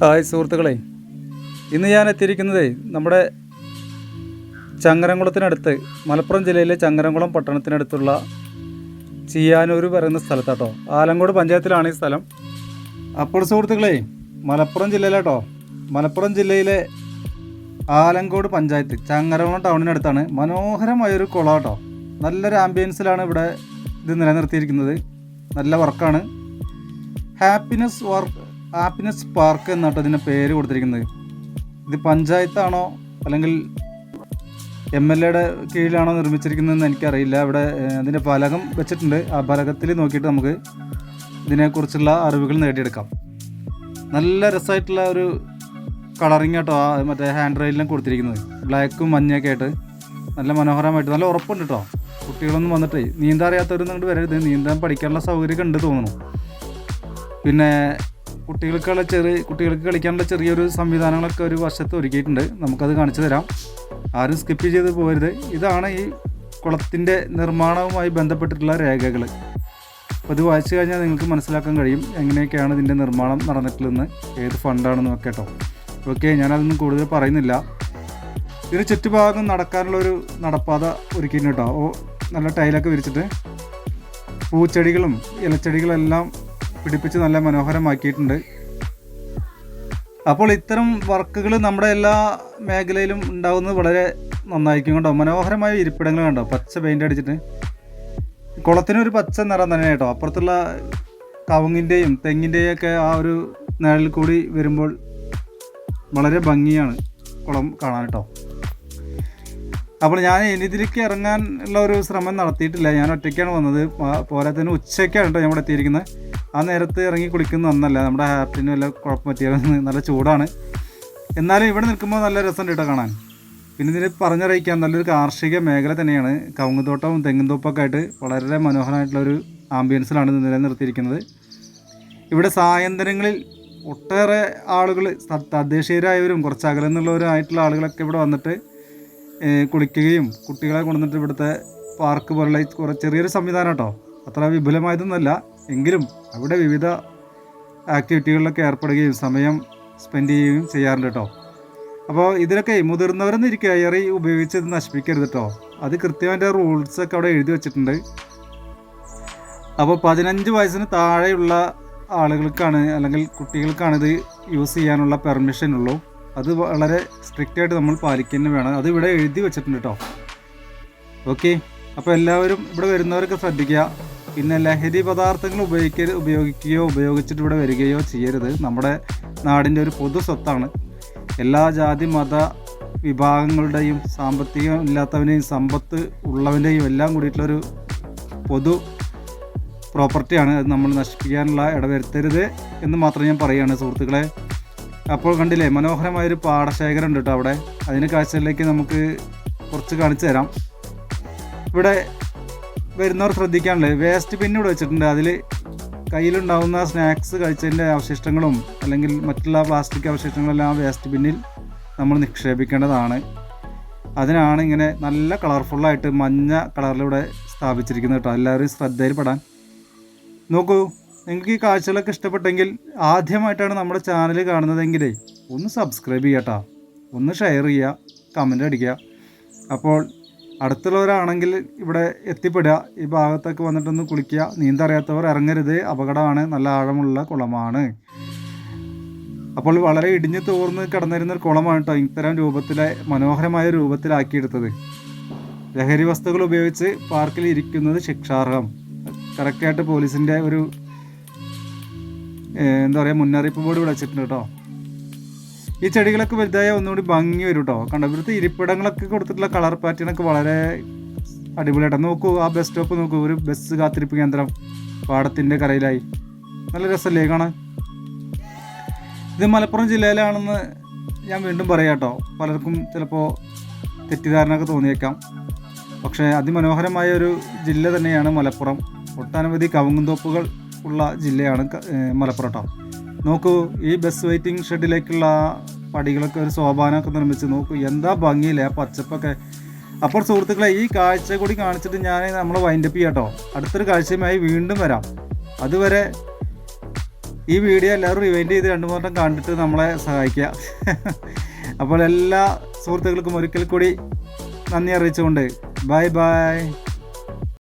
Hi സുഹൃത്തുക്കളെ. ഇന്ന് ഞാൻ എത്തിയിരിക്കുന്നത് നമ്മുടെ ചങ്ങരംകുളത്തിനടുത്ത് മലപ്പുറം ജില്ലയിലെ ചങ്ങരംകുളം പട്ടണത്തിനടുത്തുള്ള ചിയാനൂർ പറയുന്ന സ്ഥലത്താട്ടോ. ആലങ്കോട് പഞ്ചായത്തിലാണ് ഈ സ്ഥലം. അപ്പോൾ സുഹൃത്തുക്കളെ മലപ്പുറം ജില്ലയിലാട്ടോ. മലപ്പുറം ജില്ലയിലെ ആലങ്കോട് പഞ്ചായത്ത് ചങ്ങരംകുളം ടൗണിനടുത്താണ് മനോഹരമായൊരു കുളം കേട്ടോ നല്ലൊരു ആംബിയൻസിലാണ് ഇവിടെ ഇത് നിലനിർത്തിയിരിക്കുന്നത്. നല്ല വർക്കാണ് ഹാപ്പിനെസ് വർക്ക് ഹാപ്പിനെസ് പാർക്ക് എന്നാട്ടോ ഇതിന്റെ പേര് കൊടുത്തിരിക്കുന്നത്. ഇത് പഞ്ചായത്താണോ അല്ലെങ്കിൽ എം എൽ എയുടെ കീഴിലാണോ നിർമ്മിച്ചിരിക്കുന്നതെന്ന് എനിക്കറിയില്ല. ഇവിടെ അതിന്റെ ഫലകം വെച്ചിട്ടുണ്ട്. ആ ഫലകത്തിൽ നോക്കിയിട്ട് നമുക്ക് ഇതിനെക്കുറിച്ചുള്ള അറിവുകൾ നേടിയെടുക്കാം. നല്ല രസമായിട്ടുള്ള ഒരു കളറിങ് കേട്ടോ ആ മറ്റേ ഹാൻഡ് റൈലിനും കൊടുത്തിരിക്കുന്നത്. ബ്ലാക്കും മഞ്ഞയൊക്കെ ആയിട്ട്. നല്ല മനോഹരമായിട്ട് നല്ല ഉറപ്പുണ്ട് കേട്ടോ കുട്ടികളൊന്നും വന്നിട്ട് നീന്താൻ അറിയാത്തവരൊന്നും ഇങ്ങോട്ട് വരരുത്. നീന്താൻ പഠിക്കാനുള്ള സൗകര്യമൊക്കെ ഉണ്ട് തോന്നുന്നു. പിന്നെ കുട്ടികൾക്കുള്ള ചെറിയ കുട്ടികൾക്ക് കളിക്കാനുള്ള ചെറിയൊരു സംവിധാനങ്ങളൊക്കെ ഒരു വശത്ത് ഒരുക്കിയിട്ടുണ്ട്. നമുക്കത് കാണിച്ചു തരാം. ആരും സ്കിപ്പ് ചെയ്ത് പോകരുത്. ഇതാണ് ഈ കുളത്തിന്റെ നിർമ്മാണവുമായി ബന്ധപ്പെട്ടിട്ടുള്ള രേഖകൾ അപ്പോൾ ഇത് വായിച്ചു കഴിഞ്ഞാൽ നിങ്ങൾക്ക് മനസ്സിലാക്കാൻ കഴിയും എങ്ങനെയൊക്കെയാണ് ഇതിന്റെ നിർമ്മാണം നടന്നിട്ടുള്ളതെന്ന് ഏത് ഫണ്ടാണെന്ന് ഒക്കെ കേട്ടോ. ഓക്കെ ഞാനതൊന്നും കൂടുതൽ പറയുന്നില്ല. ഇതിന് ചുറ്റുഭാഗം നടക്കാനുള്ള ഒരു നടപ്പാത ഒരുക്കിയിട്ടുണ്ട് കേട്ടോ. നല്ല ടൈലൊക്കെ വിരിച്ചിട്ട് പൂച്ചെടികളും ഇലച്ചെടികളെല്ലാം പിടിപ്പിച്ച് നല്ല മനോഹരമാക്കിയിട്ടുണ്ട്. അപ്പോൾ ഇത്തരം വർക്കുകൾ നമ്മുടെ എല്ലാ മേഖലയിലും ഉണ്ടാകുന്നത് വളരെ നന്നായിരിക്കും കേട്ടോ മനോഹരമായ ഇരിപ്പിടങ്ങൾ കണ്ടോ? പച്ച പെയിന്റ് അടിച്ചിട്ട്. കുളത്തിനൊരു പച്ച നിറം തന്നെ കേട്ടോ. അപ്പുറത്തുള്ള കവുങ്ങിന്റെയും തെങ്ങിന്റെയും ഒക്കെ ആ ഒരു നിഴലിൽ കൂടി വരുമ്പോൾ വളരെ ഭംഗിയാണ് കുളം കാണാൻ കേട്ടോ. അപ്പോൾ ഞാൻ ഇതിലേക്ക് ഇറങ്ങാൻ ഉള്ള ഒരു ശ്രമം നടത്തിയിട്ടില്ല. ഞാൻ ഒറ്റയ്ക്കാണ് വന്നത്. പോരാത്തതിന് ഉച്ചയ്ക്കാണ് കേട്ടോ ഞാൻ ഇവിടെ എത്തിയിരിക്കുന്നത്. ആ നേരത്ത് ഇറങ്ങി കുളിക്കുന്ന ഒന്നല്ല നമ്മുടെ ഹാർട്ടിന് വല്ല കുഴപ്പം പറ്റിയാലും നല്ല ചൂടാണ്. എന്നാലും ഇവിടെ നിൽക്കുമ്പോൾ നല്ല രസമുണ്ട് കേട്ടോ കാണാൻ. പിന്നെ ഇതിന് പറഞ്ഞറിയിക്കാൻ നല്ലൊരു കാർഷിക മേഖല തന്നെയാണ്. കവുങ്ങുതോട്ടവും തെങ്ങുംതോപ്പൊക്കെ ആയിട്ട് വളരെ മനോഹരമായിട്ടുള്ളൊരു ആംബിയൻസിലാണ് നിലനിർത്തിയിരിക്കുന്നത്. ഇവിടെ സായന്തനങ്ങളിൽ ഒട്ടേറെ ആളുകൾ തദ്ദേശീയരായവരും കുറച്ച് അകലെ നിന്നുള്ളവരായിട്ടുള്ള ആളുകളൊക്കെ ഇവിടെ വന്നിട്ട് കുളിക്കുകയും കുട്ടികളെ കൊണ്ടുവന്നിട്ട് ഇവിടുത്തെ പാർക്ക് പോലുള്ള കുറേ ചെറിയൊരു സംവിധാനം കേട്ടോ. അത്ര വിപുലമായതൊന്നുമല്ല. എങ്കിലും അവിടെ വിവിധ ആക്ടിവിറ്റികളിലൊക്കെ ഏർപ്പെടുകയും സമയം സ്പെൻഡ് ചെയ്യുകയും ചെയ്യാറുണ്ട് കേട്ടോ. അപ്പോൾ ഇതിലൊക്കെ മുതിർന്നവരെന്ന് ഇരിക്കുക ഏറി ഉപയോഗിച്ച് ഇത് നശിപ്പിക്കരുത് കേട്ടോ. അത് കൃത്യമായിട്ട് റൂൾസൊക്കെ അവിടെ എഴുതി വെച്ചിട്ടുണ്ട്. അപ്പോൾ പതിനഞ്ച് വയസ്സിന് താഴെയുള്ള ആളുകൾക്കാണ് അല്ലെങ്കിൽ കുട്ടികൾക്കാണ് ഇത് യൂസ് ചെയ്യാനുള്ള പെർമിഷൻ ഉള്ളൂ. അത് വളരെ സ്ട്രിക്റ്റ് ആയിട്ട് നമ്മൾ പാലിക്കുന്നു വേണം. അത് ഇവിടെ എഴുതി വെച്ചിട്ടുണ്ട് കേട്ടോ. ഓക്കെ. അപ്പോൾ എല്ലാവരും ഇവിടെ വരുന്നവരൊക്കെ ശ്രദ്ധിക്കുക. പിന്നെ ലഹരി പദാർത്ഥങ്ങൾ ഉപയോഗിക്ക ഉപയോഗിക്കുകയോ ഉപയോഗിച്ചിട്ട് ഇവിടെ വരികയോ ചെയ്യരുത്. നമ്മുടെ നാടിന്റെ ഒരു പൊതു സ്വത്താണ്. എല്ലാ ജാതി മത വിഭാഗങ്ങളുടെയും സാമ്പത്തികം ഇല്ലാത്തവന്റെയും സമ്പത്ത് ഉള്ളവന്റെയും എല്ലാം കൂടിയിട്ടുള്ളൊരു പൊതു പ്രോപ്പർട്ടിയാണ്. അത് നമ്മൾ നശിപ്പിക്കാനുള്ള ഇടവരുത്തരുത് എന്ന് മാത്രം ഞാൻ പറയുകയാണ് സുഹൃത്തുക്കളെ. അപ്പോൾ കണ്ടില്ലേ മനോഹരമായൊരു പാടശേഖരം ഉണ്ട് കേട്ടോ അവിടെ. അതിന് കാഴ്ചയിലേക്ക് നമുക്ക് കുറച്ച് കാണിച്ചു തരാം. ഇവിടെ വരുന്നവർ ശ്രദ്ധിക്കാനുള്ളത്. വേസ്റ്റ് പിൻ ഇവിടെ വെച്ചിട്ടുണ്ട്. അതിൽ കയ്യിലുണ്ടാവുന്ന സ്നാക്സ് കഴിച്ചതിന്റെ അവശിഷ്ടങ്ങളും അല്ലെങ്കിൽ മറ്റുള്ള പ്ലാസ്റ്റിക് അവശിഷ്ടങ്ങളെല്ലാം വേസ്റ്റ് ബിന്നിൽ നമ്മൾ നിക്ഷേപിക്കേണ്ടതാണ്. അതിനാണ് ഇങ്ങനെ നല്ല കളർഫുള്ളായിട്ട് മഞ്ഞ കളറിലൂടെ സ്ഥാപിച്ചിരിക്കുന്നത് കേട്ടോ. എല്ലാവരും ശ്രദ്ധയിൽപ്പെടാൻ. നോക്കൂ നിങ്ങൾക്ക് ഈ കാഴ്ചകളൊക്കെ ഇഷ്ടപ്പെട്ടെങ്കിൽ ആദ്യമായിട്ടാണ് നമ്മുടെ ചാനൽ കാണുന്നതെങ്കിൽ ഒന്ന് സബ്സ്ക്രൈബ് ചെയ്യട്ടോ ഒന്ന് ഷെയർ ചെയ്യുക കമന്റ് അടിക്കുക. അപ്പോൾ അടുത്തുള്ളവരാണെങ്കിൽ ഇവിടെ എത്തിപ്പെടുക. ഈ ഭാഗത്തൊക്കെ വന്നിട്ടൊന്ന് കുളിക്കുക. നീന്തറിയാത്തവർ ഇറങ്ങരുത്. അപകടമാണ്. നല്ല ആഴമുള്ള കുളമാണ്. അപ്പോൾ വളരെ ഇടിഞ്ഞു തോർന്ന് കിടന്നിരുന്ന ഒരു കുളമാണ് കേട്ടോ ഇത്തരം രൂപത്തിലെ മനോഹരമായ രൂപത്തിലാക്കിയെടുത്തത്. ലഹരി വസ്തുക്കൾ ഉപയോഗിച്ച് പാർക്കിൽ ഇരിക്കുന്നത് ശിക്ഷാർഹം. കറക്റ്റായിട്ട് പോലീസിന്റെ ഒരു എന്താ പറയുക മുന്നറിയിപ്പ് ബോർഡ് വിളിച്ചിട്ടുണ്ട് കേട്ടോ ഈ ചെടികളൊക്കെ വലുതായ ഒന്നുകൂടി ഭംഗി വരും കേട്ടോ കണ്ടോ ഇവിടുത്തെ ഇരിപ്പിടങ്ങളൊക്കെ കൊടുത്തിട്ടുള്ള കളർ പാറ്റേൺ ഒക്കെ വളരെ അടിപൊളിയായിട്ടാണ് നോക്കൂ ആ ബസ് സ്റ്റോപ്പ് നോക്കൂ ഒരു ബസ് കാത്തിരിപ്പ് കേന്ദ്രം പാടത്തിന്റെ കരയിലായി. നല്ല രസമല്ലേ കാണാൻ. ഇത് മലപ്പുറം ജില്ലയിലാണെന്ന് ഞാൻ വീണ്ടും പറയാം കേട്ടോ പലർക്കും ചിലപ്പോൾ തെറ്റിദ്ധാരണയൊക്കെ തോന്നിയേക്കാം. പക്ഷേ അതിമനോഹരമായ ഒരു ജില്ല തന്നെയാണ് മലപ്പുറം. ഒട്ടനവധി കവുങ്ങുന്തോപ്പുകൾ ഉള്ള ജില്ലയാണ് മലപ്പുറം കേട്ടോ നോക്കൂ ഈ ബസ് വെയിറ്റിംഗ് ഷെഡിലേക്കുള്ള പടികളൊക്കെ ഒരു സോപാനമൊക്കെ നിർമ്മിച്ച് നോക്കൂ എന്താ ഭംഗിയില്ലേ ആ പച്ചപ്പൊക്കെ. അപ്പോൾ സുഹൃത്തുക്കളെ ഈ കാഴ്ച കൂടി കാണിച്ചിട്ട് ഞാൻ നമ്മൾ വൈൻഡപ്പ് ചെയ്യാം അടുത്തൊരു കാഴ്ചയുമായി വീണ്ടും വരാം. അതുവരെ ഈ വീഡിയോ എല്ലാവരും റിവൈൻഡ് ചെയ്ത് രണ്ടു മൂന്നെണ്ണം കണ്ടിട്ട് നമ്മളെ സഹായിക്കുക. അപ്പോൾ എല്ലാ സുഹൃത്തുക്കൾക്കും ഒരിക്കൽ കൂടി നന്ദി അറിയിച്ചുകൊണ്ട് ബൈ ബൈ